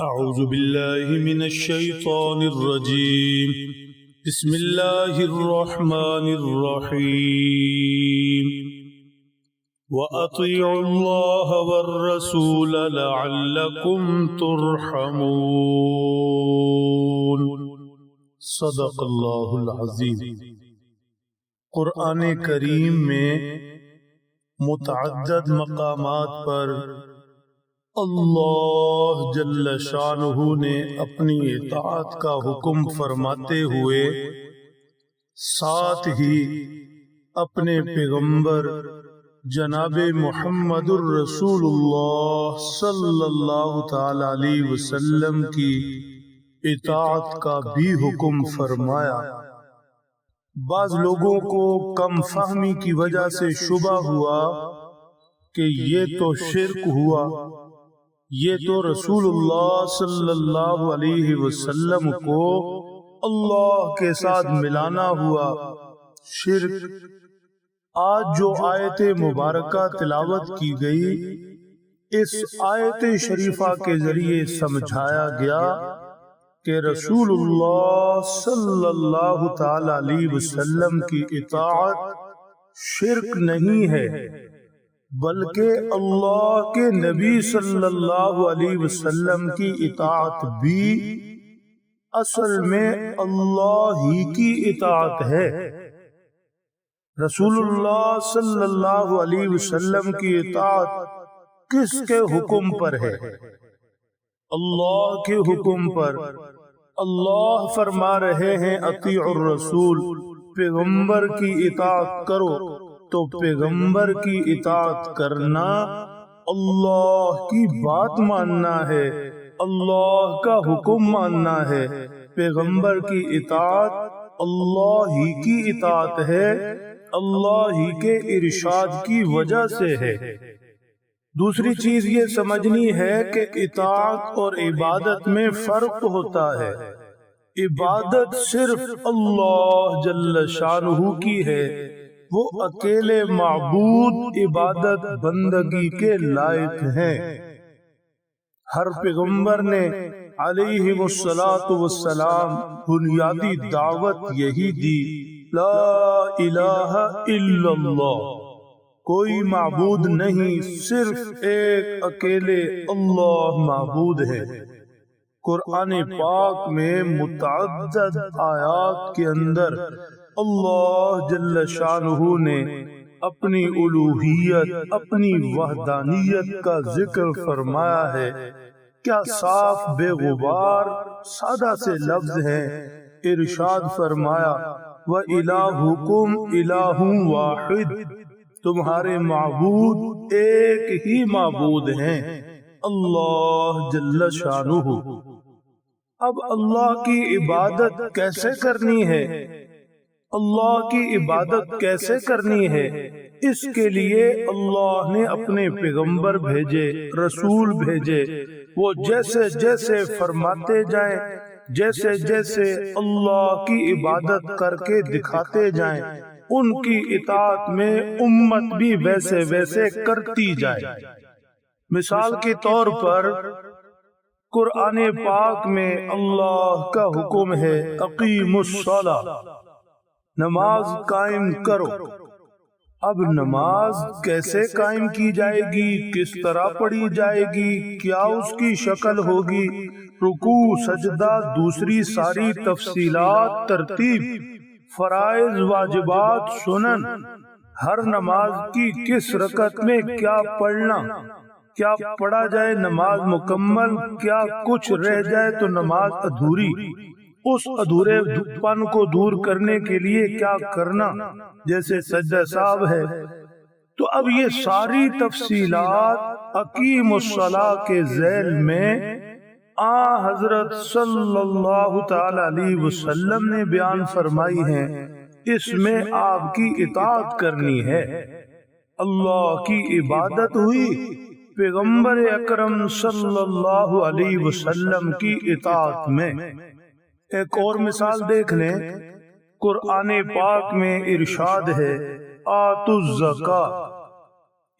أعوذ بالله من الشيطان الرجيم. بسم الله الرحمن الرحيم. وأطيعوا الله والرسول لعلكم ترحمون. صدق الله العظيم. قرآن کریم میں متعدد مقامات پر اللہ جل شانہ نے اپنی اطاعت کا حکم فرماتے ہوئے ساتھ ہی اپنے پیغمبر جناب محمد الرسول اللہ صلی اللہ تعالی علیہ وسلم کی اطاعت کا بھی حکم فرمایا۔ بعض لوگوں کو کم فہمی کی وجہ سے شبہ ہوا کہ یہ تو شرک ہوا۔ یہ تو رسول اللہ صلی اللہ علیہ وسلم کو اللہ کے ساتھ ملانا ہوا۔ شرک۔ آج جو آیت مبارکہ تلاوت کی گئی، اس آیت شریفہ کے ذریعے سمجھایا گیا کہ رسول اللہ صلی اللہ تعالی علیہ وسلم کی اطاعت شرک نہیں ہے۔ بلکہ اللہ کے نبی صلی اللہ علیہ وسلم کی اطاعت بھی اصل میں اللہ ہی کی اطاعت ہے۔ رسول اللہ صلی اللہ علیہ وسلم کی اطاعت کس کے حکم پر ہے؟ اللہ کے حکم پر۔ اللہ فرما رہے ہیں اطیع الرسول پیغمبر کی اطاعت کرو۔ تو پیغمبر کی اطاعت کرنا اللہ کی بات ماننا ہے، اللہ کا حکم ماننا ہے۔ پیغمبر کی اطاعت اللہ ہی کی اطاعت ہے، اللہ ہی کے ارشاد کی وجہ سے ہے۔ دوسری چیز یہ سمجھنی ہے کہ اطاعت اور عبادت میں فرق ہوتا ہے۔ عبادت صرف اللہ جل شانہ کی ہے۔ وہ اکیلے معبود عبادت بندگی کے لائق ہیں۔ ہر پیغمبر نے علیہ والسلام بنیادی دعوت یہی دی، لا الہ الا اللہ۔ کوئی معبود نہیں، صرف ایک اکیلے اللہ معبود ہے۔ قرآن پاک میں متعدد آیات کے اندر اللہ جل شانہ نے اپنی الوحیت اپنی وحدانیت کا ذکر فرمایا ہے۔ کیا صاف بے غبار سادہ سے لفظ ہیں ارشاد فرمایا وَإِلَاهُكُمْ إِلَاهٌ وَاحِدٌ تمہارے معبود ایک ہی معبود ہیں۔ اللہ جل شانہ اب اللہ کی عبادت کیسے کرنی ہے؟ اللہ کی عبادت کیسے کرنی ہے؟ اس کے لیے اللہ نے اپنے پیغمبر بھیجے رسول بھیجے۔ وہ جیسے جیسے فرماتے جائیں جیسے جیسے اللہ کی عبادت کر کے دکھاتے جائیں۔ ان کی اطاعت میں امت بھی ویسے ویسے کرتی جائے۔ مثال کے طور پر قرآن پاک میں اللہ کا حکم ہے عقیم نماز قائم کرو۔ اب نماز کیسے قائم کی جائے گی؟ کس طرح پڑھی جائے گی؟ کیا اس کی شکل ہوگی؟ رکو سجدہ دوسری ساری تفصیلات ترتیب فرائض واجبات سنن۔ ہر نماز کی کس رکت میں کیا پڑھنا؟ کیا پڑھا جائے نماز مکمل؟ کیا کچھ رہ جائے تو نماز ادھوری؟ اس ادھورے پن کو دور کرنے کے لیے کیا کرنا؟ جیسے سجدہ صاحب ہے۔ تو اب یہ ساری تفصیلات عقیم الصلاح کے ذیل میں آ حضرت صلی اللہ تعالی علیہ وسلم نے بیان فرمائی ہیں۔ اس میں آپ کی اطاعت کرنی ہے۔ اللہ کی عبادت ہوئی۔ پیغمبر اکرم صلی اللہ علیہ وسلم کی اطاعت میں۔ ایک اور مثال دیکھ لیں۔ قرآن پاک میں ارشاد ہے آت الزکا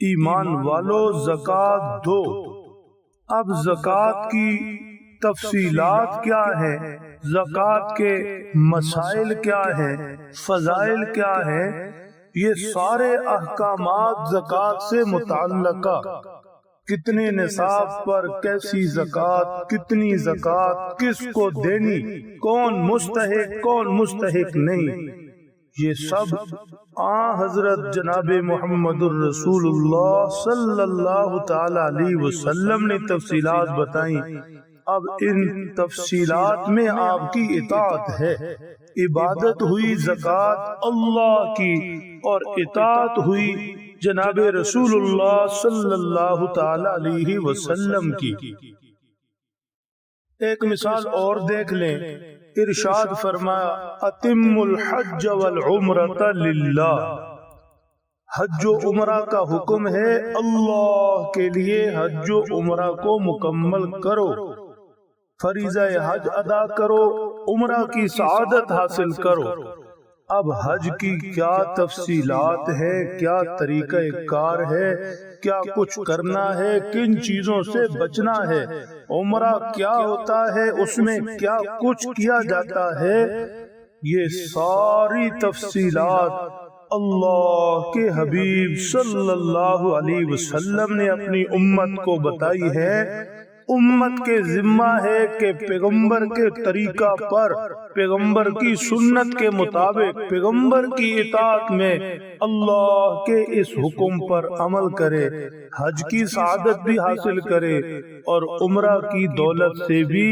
ایمان والو، زکات دو۔ اب زکات کی تفصیلات کیا ہیں؟ زکوٰۃ کے مسائل کیا ہیں؟ فضائل کیا ہیں؟ یہ سارے احکامات زکوٰۃ سے متعلقہ۔ کتنے نصاب پر کیسی زکوٰۃ، کتنی زکوٰۃ، کس کو دینی، کون مستحق کون مستحق نہیں۔ یہ سب آ حضرت جناب محمد الرسول اللہ صلی اللہ تعالی علیہ وسلم نے تفصیلات بتائیں۔ اب ان تفصیلات میں آپ کی اطاعت ہے۔ عبادت ہوئی زکوٰۃ اللہ کی اور اطاعت ہوئی جناب رسول اللہ صلی اللہ تعالی علیہ وسلم کی۔ ایک مثال اور دیکھ لیں۔ ارشاد فرمایا اتم الحج والعمرۃ للہ حج و عمرہ کا حکم ہے اللہ کے لیے حج و عمرہ کو مکمل کرو۔ فریضہ حج ادا کرو عمرہ کی سعادت حاصل کرو۔ اب حج کی کیا تفصیلات ہے کیا طریقہ کار ہے؟ کیا کچھ کرنا ہے؟ کن چیزوں سے بچنا ہے؟ عمرہ کیا ہوتا ہے؟ اس میں کیا کچھ کیا جاتا ہے؟ یہ ساری تفصیلات اللہ کے حبیب صلی اللہ علیہ وسلم نے اپنی امت کو بتائی ہے۔ امت کے ذمہ ہے کہ پیغمبر کے طریقہ پر پیغمبر کی سنت کے مطابق پیغمبر کی اطاعت میں اللہ کے اس حکم پر عمل کرے حج کی سعادت بھی حاصل کرے اور عمرہ کی دولت سے بھی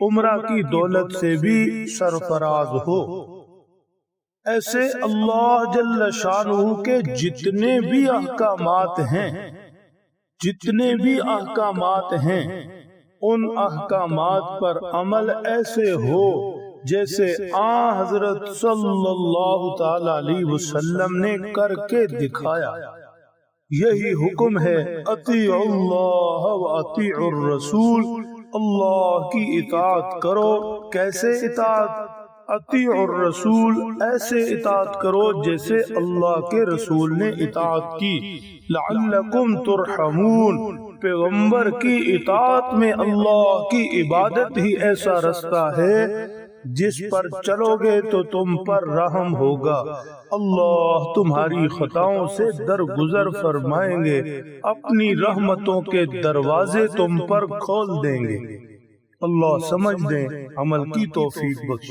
عمرہ کی دولت سے بھی سرفراز ہو۔ ایسے اللہ جل شانہ کے جتنے بھی احکامات ہیں جتنے بھی احکامات ہیں، ان احکامات پر عمل ایسے ہو جیسے آ حضرت صلی اللہ تعالی علیہ وسلم نے کر کے دکھایا۔ یہی حکم ہے اطیع اللہ و اطیع الرسول، اللہ کی اطاعت کرو۔ کیسے اطاعت؟ اطیع الرسول ایسے اطاعت کرو جیسے اللہ کے رسول نے اطاعت کی۔ لعلکم ترحمون۔ پیغمبر کی اطاعت میں اللہ کی عبادت ہی ایسا رستہ ہے جس پر چلو گے تو تم پر رحم ہوگا۔ اللہ تمہاری خطاؤں سے درگزر فرمائیں گے۔ اپنی رحمتوں کے دروازے تم پر کھول دیں گے۔ اللہ سمجھ دیں عمل کی توفیق بخش۔